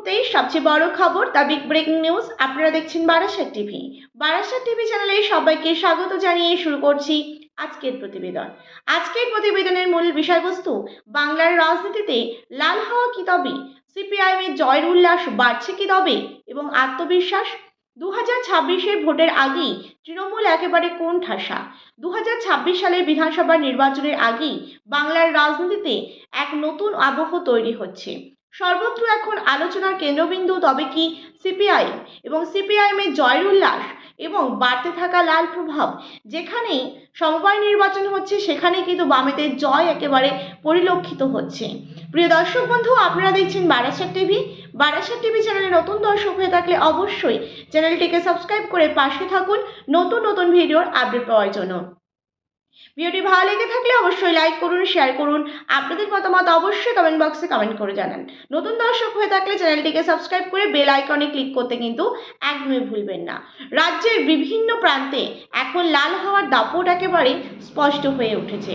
মুহূর্তেই সবচেয়ে বড় খবর দ্য বিগ ব্রেকিং নিউজ। আপনারা দেখছেন বারাসাত টিভি। বারাসাত টিভি চ্যানেলে সবাইকে স্বাগত জানিয়ে শুরু করছি আজকের প্রতিবেদন। আজকের প্রতিবেদনের মূল বিষয়বস্তু, বাংলার রাজনীতিতে লাল হাওয়া কি তবে? সিপিআইএম এর জয়ের উল্লাস বাড়ছে কি তবে? এবং আত্মবিশ্বাস? দু হাজার ছাব্বিশের ভোটের আগেই তৃণমূল একেবারে কোন ঠাসা? দু হাজার ছাব্বিশ সালের বিধানসভা নির্বাচনের আগেই বাংলার রাজনীতিতে এক নতুন আবহ তৈরি হচ্ছে। সর্বত্র এখন আলোচনার কেন্দ্রবিন্দু, তবে কি সিপিআইএম এবং সিপিআইএমের জয়ের উল্লাস এবং বাড়তে থাকা লাল প্রভাব যেখানেই সমবায় নির্বাচন হচ্ছে সেখানে কিন্তু বামেদের জয় একেবারে পরিলক্ষিত হচ্ছে। প্রিয় দর্শক বন্ধু, আপনারা দেখছেন বারাসাত টিভি। বারাসাত টিভি চ্যানেলে নতুন দর্শক হয়ে থাকলে অবশ্যই চ্যানেলটিকে সাবস্ক্রাইব করে পাশে থাকুন। নতুন নতুন ভিডিওর আপডেট পাওয়ার জন্য। ভিডিওটি ভালো লেগে থাকলে অবশ্যই লাইক করুন শেয়ার করুন। আপনাদের মতামত অবশ্যই কমেন্ট বক্সে কমেন্ট করে জানান। নতুন দর্শক হয়ে থাকলে চ্যানেলটিকে সাবস্ক্রাইব করে বেল আইকনে ক্লিক করতে কিন্তু একদমই ভুলবেন না। রাজ্যের বিভিন্ন প্রান্তে এখন লাল হওয়ার দাপট একেবারে স্পষ্ট হয়ে উঠেছে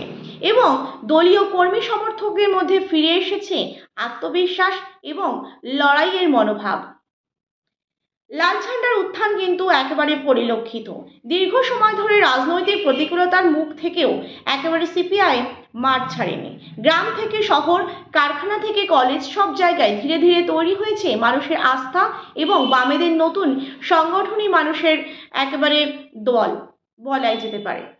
এবং দলীয় কর্মী সমর্থকদের মধ্যে ফিরে এসেছে আত্মবিশ্বাস এবং লড়াইয়ের মনোভাব। লাল ঝান্ডার উত্থান কিন্তু একেবারে পরিলক্ষিত। দীর্ঘ সময় ধরে রাজনৈতিক প্রতিকূলতার মুখ থেকেও একেবারে সিপিআই মাঠ ছাড়েনি। গ্রাম থেকে শহর, কারখানা থেকে কলেজ সব জায়গায় ধীরে ধীরে তৈরি হয়েছে মানুষের আস্থা এবং বামেদের নতুন সংগঠনই মানুষের একেবারে দল বলাই যেতে পারে।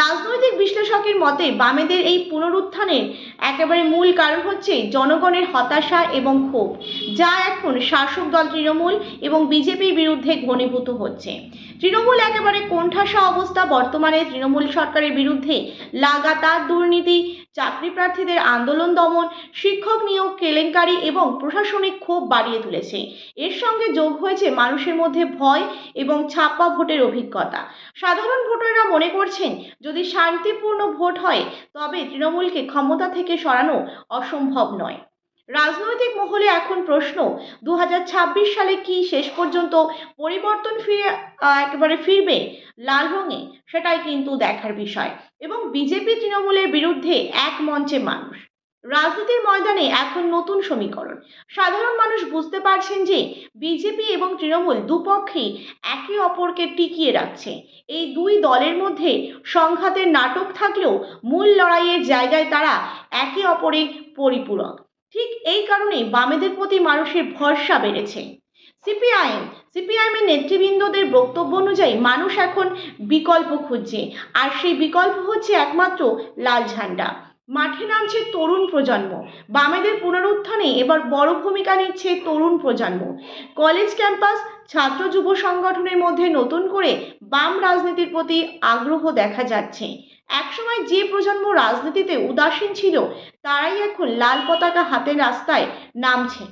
রাজনৈতিক বিশ্লেষকের মতে বামেদের এই পুনরুত্থানের একেবারে মূল কারণ হচ্ছে জনগণের হতাশা এবং ক্ষোভ, যা এখন শাসক দল তৃণমূল এবং বিজেপির বিরুদ্ধে ঘনীভূত হচ্ছে। তৃণমূল একেবারে কোণঠাসা অবস্থা বর্তমানে তৃণমূল সরকারের বিরুদ্ধে। লাগাতার দুর্নীতি চাকরি প্রার্থীদের আন্দোলন দমন, শিক্ষক নিয়োগ, কেলেঙ্কারি এবং প্রশাসনিক ক্ষোভ বাড়িয়ে তুলেছে। এর সঙ্গে যোগ হয়েছে মানুষের মধ্যে ভয় এবং ছাপ্পা ভোটের অভিজ্ঞতা। সাধারণ ভোটাররা মনে করছেন, যদি শান্তিপূর্ণ ভোট হয়, তবে তৃণমূলকে ক্ষমতা থেকে সরানো অসম্ভব নয়। রাজনৈতিক মহলে এখন প্রশ্ন দু হাজার ছাব্বিশ সালে কি শেষ পর্যন্ত পরিবর্তন ফিরে একেবারে ফিরবে লাল রঙে? সেটাই কিন্তু দেখার বিষয়। এবং বিজেপি তৃণমূলের বিরুদ্ধে এক মঞ্চে মানুষ। রাজনীতির ময়দানে এখন নতুন সমীকরণ। সাধারণ মানুষ বুঝতে পারছেন যে বিজেপি এবং তৃণমূল দুপক্ষেই একে অপরকে টিকিয়ে রাখছে। এই দুই দলের মধ্যে সংঘাতের নাটক থাকলেও মূল লড়াইয়ের জায়গায় তারা একে অপরের পরিপূরক। ঠিক এই কারণেই বামেদের প্রতি মানুষের ভরসা বেড়েছে। সিপিআইএম, সিপিআইএমের নেতৃবৃন্দদের বক্তব্য অনুযায়ী মানুষ এখন বিকল্প খুঁজছে, আর সেই বিকল্প হচ্ছে একমাত্র লাল ঝান্ডা। মাঠে নামছে তরুণ প্রজন্ম। বামেদের পুনরুত্থানে এবার বড় ভূমিকা নিচ্ছে তরুণ প্রজন্ম। কলেজ ক্যাম্পাস, ছাত্র যুব সংগঠনের মধ্যে নতুন করে বাম রাজনীতির প্রতি আগ্রহ দেখা যাচ্ছে। একসময় যে প্রজন্ম রাজনীতিতে উদাসীন ছিল, তারাই এখন লাল পতাকা হাতের রাস্তায় নামছে।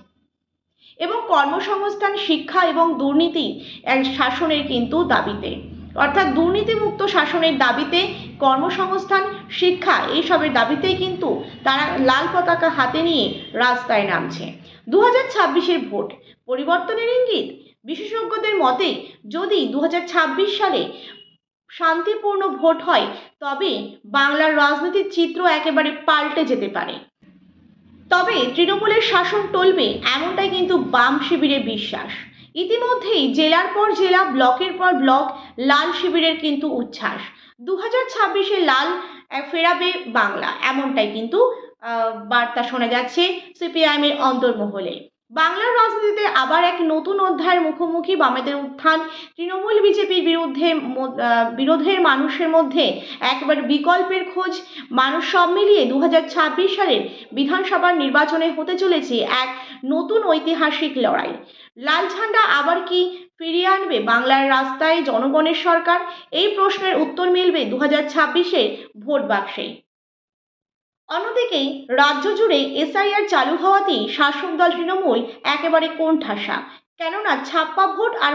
এবং কর্মসংস্থান, শিক্ষা এবং দুর্নীতি এক শাসনের কিন্তু দাবিতে। অর্থাৎ দুর্নীতিমুক্ত শাসনের দাবিতে কর্মসংস্থান, শিক্ষা এইসবের দাবিতেই কিন্তু তারা লাল পতাকা হাতে নিয়ে রাস্তায় নামছে। দু হাজার ছাব্বিশের ভোট, পরিবর্তনের ইঙ্গিত? বিশেষজ্ঞদের মতে, যদি দু হাজার ছাব্বিশ সালে শান্তিপূর্ণ ভোট হয়, তবে বাংলার রাজনীতির চিত্র একেবারে পাল্টে যেতে পারে। তবে তৃণমূলের শাসন টলবে এমনটাই কিন্তু বাম শিবিরে বিশ্বাস। ইতিমধ্যেই জেলার পর জেলা, ব্লকের পর ব্লক লাল শিবিরের কিন্তু উচ্ছ্বাস। দু হাজার ছাব্বিশে লাল ফেরাবে বাংলা, এমনটাই কিন্তু বার্তা শোনা যাচ্ছে সিপিআইএমের অন্তর্মহলে। বাংলার রাজনীতিতে আবার এক নতুন অধ্যায়ের মুখোমুখি বামেদের উত্থান। তৃণমূল বিজেপির বিরুদ্ধে বিরোধের মানুষের মধ্যে একবার বিকল্পের খোঁজ। মানুষ সব মিলিয়ে দু হাজার ছাব্বিশ সালের বিধানসভার নির্বাচনে হতে চলেছে এক নতুন ঐতিহাসিক লড়াই। লাল ঝান্ডা আবার কি ফিরিয়ে আনবে বাংলার রাস্তায় জনগণের সরকার? এই প্রশ্নের উত্তর মিলবে দু হাজার ভোট বাক্সে। অন্যদিকে রাজ্য জুড়ে এসআইআর চালু হওয়াতেই শাসক দল তৃণমূল একেবারে কোণঠাসা। কেননা ছাপ্পা ভোট আর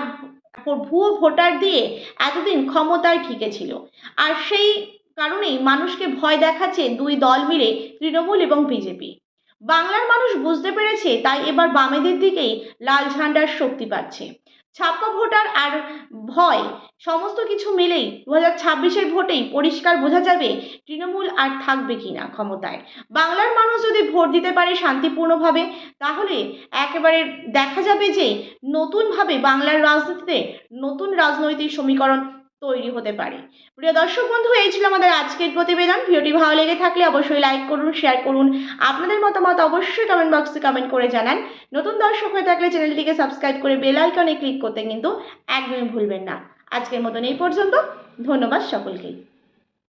ভুয়ো ভোটার দিয়ে এতদিন ক্ষমতায় ঠেকেছিল। আর সেই কারণেই মানুষকে ভয় দেখাচ্ছে দুই দল মিলে, তৃণমূল এবং বিজেপি। বাংলার মানুষ বুঝতে পেরেছে তাই এবার বামেদের দিকেই লাল ঝান্ডার শক্তি পাচ্ছে ছাপ্পা ভোটার আর ভয়, সমস্ত কিছু মিলেই দু হাজার ছাব্বিশের ভোটেই পরিষ্কার বোঝা যাবে তৃণমূল আর থাকবে কিনা ক্ষমতায়। বাংলার মানুষ যদি ভোট দিতে পারে শান্তিপূর্ণভাবে, তাহলে একেবারে দেখা যাবে যে নতুনভাবে বাংলার রাজনীতিতে নতুন রাজনৈতিক সমীকরণ তৈরি হতে পারে। প্রিয় দর্শক বন্ধু, এই ছিল আমাদের আজকের প্রতিবেদন। ভিডিওটি ভালো লেগে থাকলে অবশ্যই লাইক করুন শেয়ার করুন। আপনাদের মতামত অবশ্যই কমেন্ট বক্সে কমেন্ট করে জানান। নতুন দর্শক হয়ে থাকলে চ্যানেলটিকে সাবস্ক্রাইব করে বেল আইকনে ক্লিক করতে কিন্তু একদমই ভুলবেন না। আজকের মতন এই পর্যন্ত। ধন্যবাদ সকলকেই